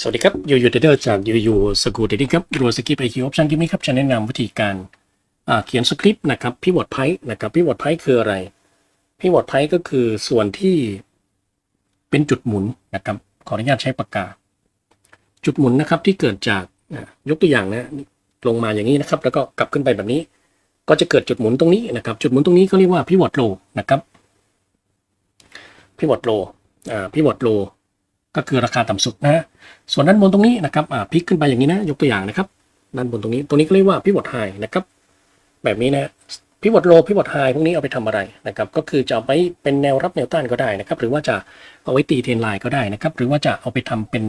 สวัสดีครับยูยูเดเดอร์จากยูยูสกูเดดิ้ครับรัวสกิปไอคิวออปชันกิมมี่ครับจะแนะนำวิธีการเขียนสคริปต์นะครับพิวอดไพนะครับพิวอดไพคืออะไรพิวอดไพก็คือส่วนที่เป็นจุดหมุนนะครับขออนุญาตใช้ปากกา จุดหมุนนะครับที่เกิดจากยกตัวอย่างนะลงมาอย่างนี้นะครับ แล้วก็กลับขึ้นไปแบบนี้ ก็จะเกิดจุดหมุนตรงนี้นะครับ จุดหมุนตรงนี้เขาเรียกว่าพิวอดโลนะครับพิวอดโลอ่าพิวอดโล ก็คือราคาต่ำสุดนะส่วนด้านบนตรงนี้นะครับพลิกขึ้นไปอย่างนี้นะยกตัวอย่างนะครับด้านบนตรงนี้ตรงนี้ก็เรียกว่าพิวอตไฮนะครับแบบนี้นะพิวอตโลพิวอตไฮพวกนี้เอาไปทำอะไรนะครับก็คือจะเอาไปเป็นแนวรับแนวต้านก็ได้นะครับหรือว่าจะเอาไว้ตีเทรนไลน์ก็ได้นะครับหรือว่าจะเอาไปทำเป็น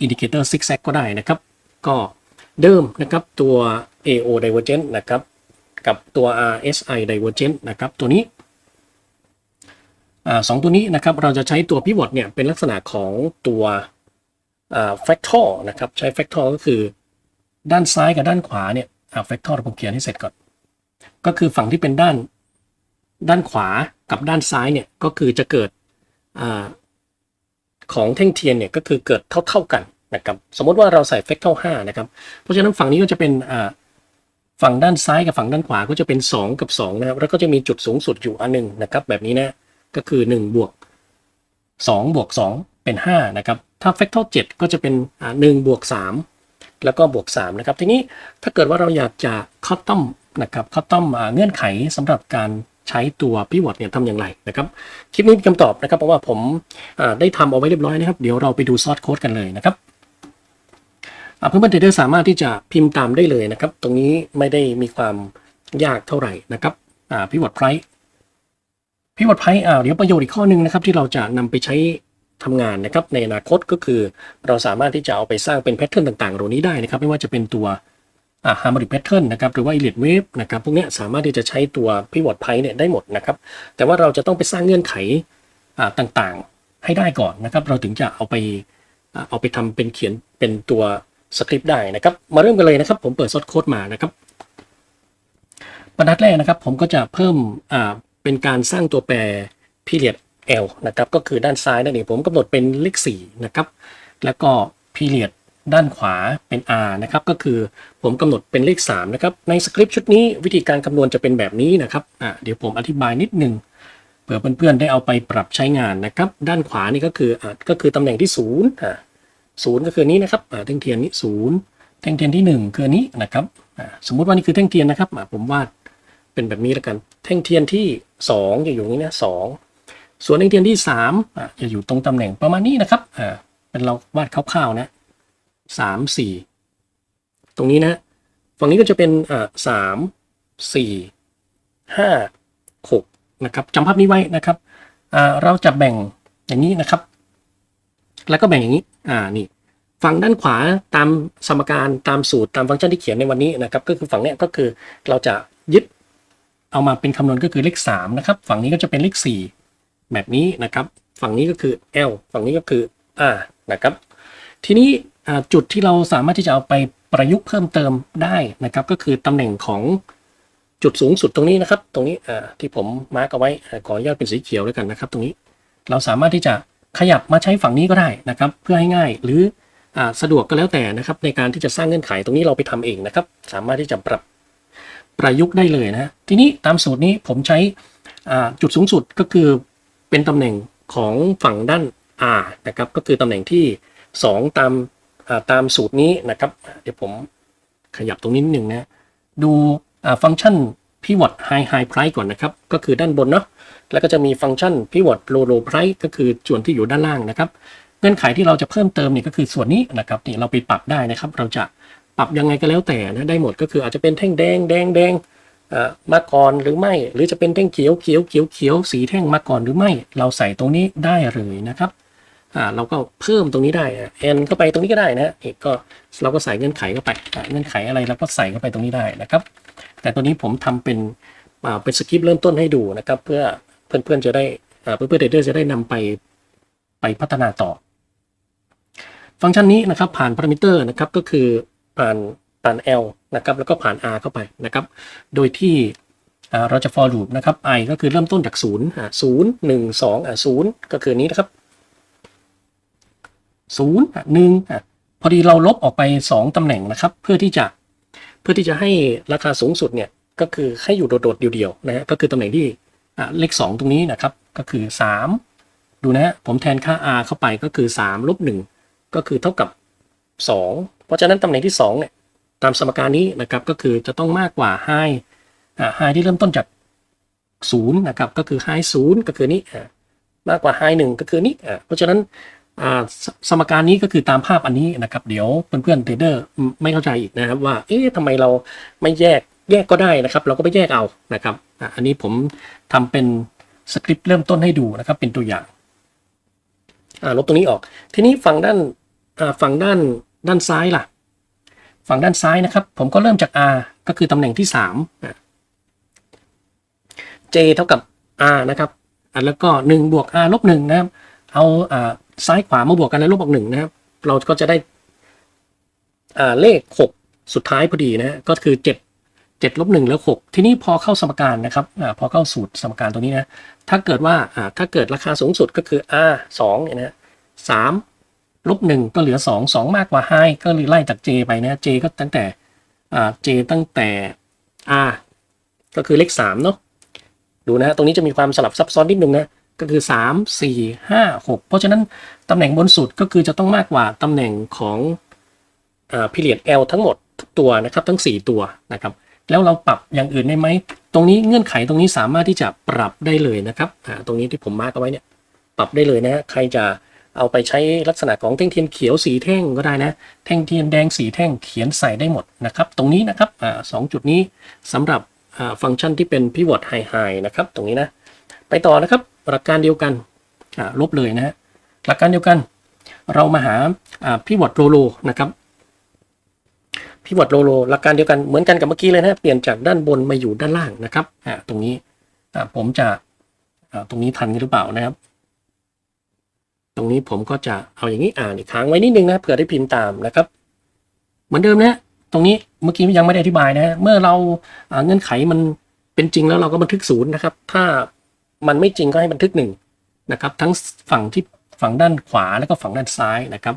อินดิเคเตอร์ซิกแซกก็ได้นะครับก็เดิมนะครับตัว AO divergent นะครับกับตัว RSI divergent นะครับตัวนี้ สองตัวนี้นะครับเราจะใช้ตัว pivot เนี่ยเป็นลักษณะของตัวอ่า factor นะครับใช้ factor ก็คือด้านซ้ายกับด้านขวาเนี่ยอ่า factor ผมเขียนให้เสร็จก่อน ก็คือฝั่งที่เป็นด้านด้านขวากับด้านซ้ายเนี่ยก็คือจะเกิดอของแท่งเทียนเนี่ยก็คือเกิดเท่าๆกันนะครับสมมติว่าเราใส่ factor 5นะครับเพราะฉะนั้นฝั่งนี้ก็จะเป็นฝั่งด้านซ้ายกับฝั่งด้านขวาก็จะเป็น 2 กับ2นะครับแล้วก็จะมีจุดสูงสุดอยู่อันหนึงนะครับแบบนี้นะ ก็คือ1บวก2บวก2เป็น5นะครับถ้า factor 7 ก็จะเป็นอ่า1บวก3แล้วก็บวก3นะครับทีนี้ถ้าเกิดว่าเราอยากจะคัตตอมนะครับคัตตอมเงื่อนไขสำหรับการใช้ตัว pivot เนี่ยทำอย่างไรนะครับคลิปนี้มีคำตอบนะครับเพราะว่าผมได้ทำเอาไว้เรียบร้อยนะครับ เดี๋ยวเราไปดูซอสโค้ดกันเลยนะครับอ่าเพื่อนๆเทรดเดอร์สามารถที่จะพิมพ์ตามได้เลยนะครับ ตรงนี้ไม่ได้มีความยากเท่าไหร่นะครับอ่า pivot price พิวอตไพอ่าเดี๋ยวประโยชน์อีกข้อหนึ่งนะครับที่เราจะนำไปใช้ทำงานนะครับในอนาคตก็คือเราสามารถที่จะเอาไปสร้างเป็นแพทเทิร์นต่างๆเหล่านี้ได้นะครับ ไม่ว่าจะเป็นตัวอ่าฮาร์โมนิกแพทเทิร์นนะครับหรือว่าอิเลียดเวฟนะครับพวกนี้สามารถที่จะใช้ตัวพิวอตไพเนี่ยได้หมดนะครับ แต่ว่าเราจะต้องไปสร้างเงื่อนไขอ่าต่างๆให้ได้ก่อนนะครับ เราถึงจะเอาไปเอาไปทำเป็นเขียนเป็นตัวสคริปต์ได้นะครับ มาเริ่มกันเลยนะครับ ผมเปิดซอสโค้ดมานะครับบรรทัดแรกนะครับ ผมก็จะเพิ่มอ่า เป็นการสร้างตัวแปร period L นะครับก็คือด้านซ้ายนั่นเองผมกำหนดเป็นเลข4นะครับแล้วก็ period ด้านขวาเป็น R นะครับก็คือผมกำหนดเป็นเลข3นะครับในสคริปต์ชุดนี้วิธีการคำนวณจะเป็นแบบนี้นะครับอ่าเดี๋ยวผมอธิบายนิดนึงเผื่อเพื่อนๆได้เอาไปปรับใช้งานนะครับด้านขวานี่ก็คืออ่าก็คือตำแหน่งที่0อ่าศูนย์ก็คือนี้นะครับอ่าแท่งเทียนนี้ศูนย์แท่งเทียนที่หนึ่งคืออันนี้นะครับอ่าสมมุติว่านี่คือแท่งเทียนนะครับอ่าผมวาดเป็นแบบนี้แล้วกัน แท่งเทียนที่ สองจะอยู่ตรงนี้นะสองส่วนแท่งเทียนที่สามจะอยู่ตรงตำแหน่งประมาณนี้นะครับอ่าเป็นเราวาดคร่าวๆนะสามสี่ตรงนี้นะ ฝั่งนี้ก็จะเป็นอ่าสามสี่ห้าหกนะครับจำภาพนี้ไว้นะครับอ่าเราจะแบ่งอย่างนี้นะครับ แล้วก็แบ่งอย่างนี้อ่านี่ฝั่งด้านขวาตามสมการตามสูตรตามฟังก์ชันที่เขียนในวันนี้นะครับ ก็คือฝั่งเนี้ยก็คือเราจะยึด เอามาเป็นคำนวณก็คือเลข3นะครับ ฝั่งนี้ก็จะเป็นเลข 4 แบบนี้นะครับ ฝั่งนี้ก็คือ L ฝั่งนี้ก็คือ R นะครับ ทีนี้จุดที่เราสามารถที่จะเอาไปประยุกต์เพิ่มเติมได้นะครับ ก็คือตำแหน่งของจุดสูงสุดตรงนี้นะครับ ตรงนี้ที่ผมมาร์กเอาไว้ขออนุญาตเป็นสีเขียวแล้วกันนะครับ ตรงนี้เราสามารถที่จะขยับมาใช้ฝั่งนี้ก็ได้นะครับ เพื่อให้ง่ายหรืออ่าสะดวกก็แล้วแต่นะครับ ในการที่จะสร้างเงื่อนไขตรงนี้เราไปทำเองนะครับ สามารถที่จะปรับ ประยุกต์ได้เลยนะทีนี้ตามสูตรนี้ผมใช้จุดสูงสุดก็คือเป็นตำแหน่งของฝั่งด้าน R นะครับก็คือตำแหน่งที่ 2 ตามตามสูตรนี้นะครับ เดี๋ยวผมขยับตรงนี้นิดหนึ่งนะดูฟังก์ชัน pivot high high price ก่อนนะครับ ก็คือด้านบนเนาะแล้วก็จะมีฟังก์ชัน pivot low low price ก็คือส่วนที่อยู่ด้านล่างนะครับ เงื่อนไขที่เราจะเพิ่มเติมเนี่ยก็คือส่วนนี้นะครับนี่เราไปปรับได้นะครับ เราจะ ปรับยังไงก็แล้วแต่นะได้หมดก็คืออาจจะเป็นแท่งแดงแดงแดงมาก่อนหรือไม่ หรือจะเป็นแท่งเขียวเขียวเขียวเขียวสีแท่งมาก่อนหรือไม่ เราใส่ตรงนี้ได้เลยนะครับอ่าเราก็เพิ่มตรงนี้ได้แอนเข้าไปตรงนี้ก็ได้นะเอกก็เราก็ใส่เงื่อนไขเข้าไปเงื่อนไขอะไรเราก็ใส่เข้าไปตรงนี้ได้นะครับ แต่ตัวนี้ผมทำเป็นเป็นสคริปต์เริ่มต้นให้ดูนะครับ เพื่อเพื่อนๆจะได้เพื่อนๆเดอร์จะได้นำไปไปพัฒนาต่อ ฟังก์ชันนี้นะครับผ่านพารามิเตอร์นะครับก็คือ ผ่านผ่าน L นะครับแล้วก็ผ่าน R เข้าไปนะครับ โดยที่เราจะ for loop นะครับ i ก็คือเริ่มต้นจาก0อ่า0 1 2อ่า0ก็คือนี้นะครับ0อะ1อะพอดีเราลบออกไป 2 ตำแหน่งนะครับ เพื่อที่จะเพื่อที่จะให้ราคาสูงสุดเนี่ยก็คือให้อยู่โดดๆเดียวๆนะฮะก็คือตำแหน่งที่เลข 2 ตรงนี้นะครับก็คือ 3 ดูนะฮะผมแทนค่า r เข้าไปก็คือ3ลบ1ก็คือเท่ากับ 2 เพราะฉะนั้นตำแหน่งที่2เนี่ยตามสมการนี้นะครับก็คือจะต้องมากกว่า high อ่า high ที่เริ่มต้นจาก0นะครับก็คือ high 0ก็คือนี้มากกว่า high 1ก็คือนี้เพราะฉะนั้นสสมการนี้ก็คือตามภาพอันนี้นะครับ เดี๋ยวเพื่อนๆเทรดเดอร์ไม่เข้าใจอีกนะครับว่าเอ๊ะทำไมเราไม่แยกแยกก็ได้นะครับ เราก็ไปแยกเอานะครับอันนี้ผมทำเป็นสคริปต์เริ่มต้นให้ดูนะครับเป็นตัวอย่างลบตรงนี้ออก ทีนี้ฝั่งด้านฝั่งด้าน ด้านซ้ายล่ะ ฝั่งด้านซ้ายนะครับ ผมก็เริ่มจาก r ก็คือตำแหน่งที่ 3 j เท่ากับ r นะครับแล้วก็ 1 บวก r ลบ1นะครับ เอาซ้ายขวามาบวกกันแล้วลบออก1นะครับ เราก็จะได้เลข 6 สุดท้ายพอดีนะ ก็คือ 7 7ลบ1แล้ว 6 ทีนี้พอเข้าสมการนะครับอพอเข้าสูตรสมการตรงนี้นะ ถ้าเกิดว่าถ้าเกิดราคาสูงสุดก็คือ r 2เนี่ยนะ3 ลบหนึ่งก็เหลือสองสองมากกว่าไฮก็เลยไล่จาก j ไปนะ j ก็ตั้งแต่อ่า j ตั้งแต่ r ก็คือเลขสามเนาะดูนะตรงนี้จะมีความสลับซับซ้อนนิดนึงนะก็คือ 3 4 5 6 เพราะฉะนั้นตำแหน่งบนสุดก็คือจะต้องมากกว่าตำแหน่งของพิเรียด L ทั้งหมดทุกตัวนะครับทั้ง 4 ตัวนะครับแล้วเราปรับอย่างอื่นได้ไหม ตรงนี้เงื่อนไขตรงนี้สามารถที่จะปรับได้เลยนะครับตรงนี้ที่ผมมาร์กเอาไว้เนี่ยปรับได้เลยนะใครจะ เอาไปใช้ลักษณะของแท่งเทียนเขียวสีแท่งก็ได้นะ แท่งเทียนแดงสีแท่งเขียนใส่ได้หมดนะครับ ตรงนี้นะครับอ่าสองจุดนี้สำหรับอ่าฟังก์ชันที่เป็น pivot high high นะครับ ตรงนี้นะ ไปต่อนะครับ หลักการเดียวกันอ่าลบเลยนะฮะหลักการเดียวกัน เรามาหาอ่าพิวอตโรโลนะครับพิวอตโรโลหลักการเดียวกันเหมือนกันกับเมื่อกี้เลยนะเปลี่ยนจากด้านบนมาอยู่ด้านล่างนะครับตรงนี้อ่าผมจะอ่าตรงนี้ทันหรือเปล่านะครับ ตรงนี้ผมก็จะเอาอย่างนี้อ่านอีกครั้งไว้นิดนึงนะเผื่อได้พิมพ์ตามนะครับ เหมือนเดิมนะตรงนี้เมื่อกี้ยังไม่ได้อธิบายนะเมื่อเราเงื่อนไขมันเป็นจริงแล้วเราก็บันทึกศูนย์นะครับ ถ้ามันไม่จริงก็ให้บันทึกหนึ่งนะครับ ทั้งฝั่งที่ฝั่งด้านขวาแล้วก็ฝั่งด้านซ้ายนะครับ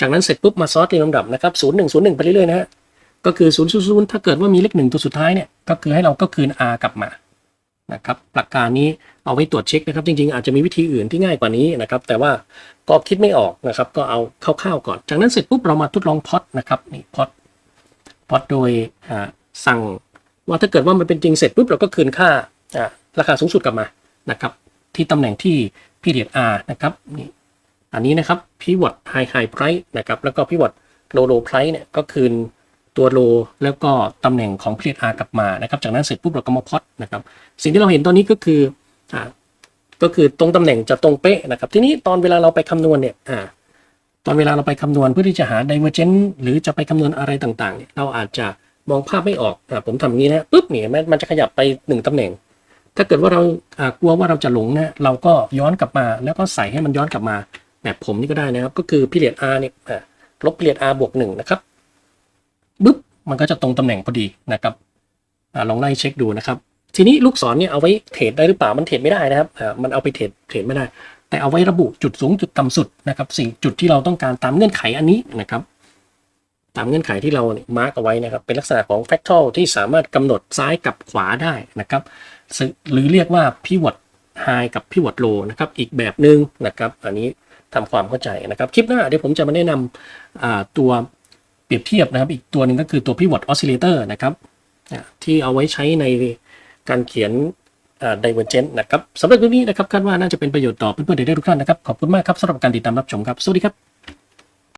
จากนั้นเสร็จปุ๊บมาซอสเรียงลำดับนะครับศูนย์หนึ่งศูนย์หนึ่งไปเรื่อยๆนะฮะก็คือศูนย์ศูนย์ศูนย์ถ้าเกิดว่ามีเลขหนึ่งตัวสุดท้ายเนี่ยก็คือให้เราก็คืน r กลับมา นะครับหลักการนี้เอาไว้ตรวจเช็คนะครับ จริงๆ อาจจะมีวิธีอื่นที่ง่ายกว่านี้นะครับ แต่ว่าก็คิดไม่ออกนะครับ ก็เอาคร่าวๆก่อน จากนั้นเสร็จปุ๊บเรามาทดลองพอตนะครับนี่พอตพอดโดยสั่งว่าถ้าเกิดว่ามันเป็นจริงเสร็จปุ๊บเราก็คืนค่าอ่าราคาสูงสุดกลับมานะครับ ที่ตำแหน่งที่ period R นะครับนี่อันนี้นะครับ pivot high high price นะครับแล้วก็ pivot low low price เนี่ยก็คืน ตัว low แล้วก็ตำแหน่งของ period R กลับมานะครับ จากนั้นเสร็จปุ๊บเราก็มาพอดนะครับ สิ่งที่เราเห็นตอนนี้ก็คืออ่าก็คือตรงตำแหน่งจะตรงเป๊ะนะครับ ทีนี้ตอนเวลาเราไปคำนวณเนี่ยอ่าตอนเวลาเราไปคำนวณเพื่อที่จะหา divergence หรือจะไปคำนวณอะไรต่างๆเนี่ยเราอาจจะมองภาพไม่ออกอ่ผมทำอย่างนี้นะปุ๊บเนี่ยมันจะขยับไปหนึ่งตำแหน่ง ถ้าเกิดว่าเราอ่ากลัวว่าเราจะหลงนะเราก็ย้อนกลับมาแล้วก็ใส่ให้มันย้อนกลับมา แบบผมนี่ก็ได้นะครับ ก็คือ period r เนี่ยอะลบ period r บวกหนึ่งนะครับ ปุ๊บมันก็จะตรงตำแหน่งพอดีนะครับอลองไล่เช็คดูนะครับ ทีนี้ลูกศรเนี่ยเอาไว้เทรดได้หรือเปล่ามันเทรดไม่ได้นะครับมันเอาไปเทรดเทรดไม่ได้ แต่เอาไว้ระบุจุดสูงจุดต่ำสุดนะครับสิ่งจุดที่เราต้องการตามเงื่อนไขอันนี้นะครับ ตามเงื่อนไขที่เรามาร์กเอาไว้นะครับ เป็นลักษณะของ fractal ที่สามารถกำหนดซ้ายกับขวาได้นะครับ หรือเรียกว่า pivot high กับ pivot low นะครับอีกแบบหนึ่งนะครับ อันนี้ทำความเข้าใจนะครับ คลิปหน้าเดี๋ยวผมจะมาแนะนำตัว เปรียบเทียบนะครับ อีกตัวหนึ่งก็คือตัว pivot oscillator นะครับที่เอาไว้ใช้ในการเขียน divergent นะครับสำหรับเรื่องนี้นะครับคาดว่าน่าจะเป็นประโยชน์ต่อเพื่อนๆเด็กๆทุกท่านนะครับ ขอบคุณมากครับสำหรับการติดตามรับชมครับ สวัสดีครับ